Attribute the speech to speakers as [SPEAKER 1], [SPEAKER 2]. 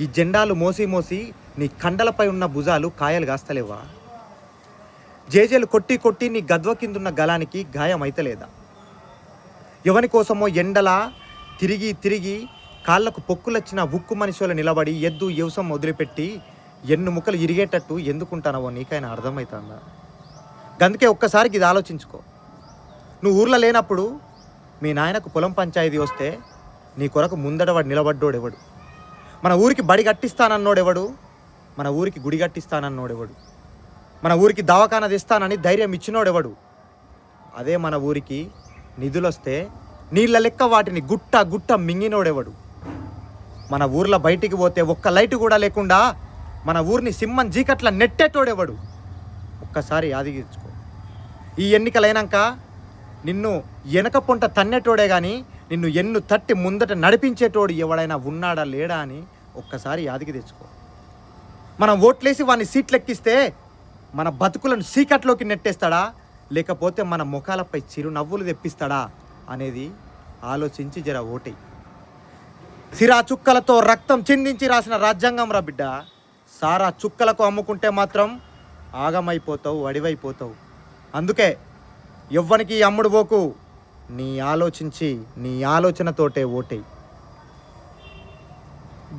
[SPEAKER 1] ఈ జెండాలు మోసి మోసి నీ కండలపై ఉన్న భుజాలు కాయలు కాస్తలేవా? జేజేలు కొట్టి కొట్టి నీ గద్వ కిందున్న గలానికి గాయం అయితలేదా? ఎవని కోసమో ఎండలా తిరిగి తిరిగి కాళ్ళకు పొక్కులొచ్చిన ఉక్కు మనిషిలో నిలబడి ఎద్దు యవసం వదిలిపెట్టి ఎన్ను ముక్కలు ఇరిగేటట్టు ఎందుకుంటానవో నీకైనా అర్థమవుతుందా అందుకే ఒక్కసారికి ఇది ఆలోచించుకో. నువ్వు ఊర్లో లేనప్పుడు మీ నాయనకు పొలం పంచాయతీ వస్తే నీ కొరకు ముందడవాడు నిలబడ్డోడెవడు? మన ఊరికి బడి కట్టిస్తానన్నోడెవడు మన ఊరికి గుడి కట్టిస్తానన్నోడెవడు మన ఊరికి దవాఖాన తెస్తానని ధైర్యం ఇచ్చినోడెవడు అదే మన ఊరికి నిధులొస్తే నీళ్ళ లెక్క వాటిని గుట్ట గుట్ట మింగినోడెవడు మన ఊర్లో బయటికి పోతే ఒక్క లైట్ కూడా లేకుండా మన ఊరిని సింహం జీకట్ల నెట్టేటోడెవడు ఒక్కసారి ఆదిగించుకో. ఈ ఎన్నికలైనాక నిన్ను వెనక పొంట తన్నేటోడే కానీ నిన్ను ఎన్ను తట్టి ముందట నడిపించేటోడు ఎవడైనా ఉన్నాడా లేడా అని ఒక్కసారి యాదికి తెచ్చుకో. మనం ఓట్లేసి వాడిని సీట్లెక్కిస్తే మన బతుకులను సీకట్లోకి నెట్టేస్తాడా? లేకపోతే మన ముఖాలపై చిరునవ్వులు తెప్పిస్తాడా? అనేది ఆలోచించి జర ఓటై సిరా చుక్కలతో రక్తం చిందించి రాసిన రాజ్యాంగం రా బిడ్డ. సారా చుక్కలకు అమ్ముకుంటే మాత్రం ఆగమైపోతావు అడివైపోతావు. అందుకే ఎవ్వనికి అమ్ముడు పోకు. నీ ఆలోచించి నీ ఆలోచనతోటే ఓటేయి.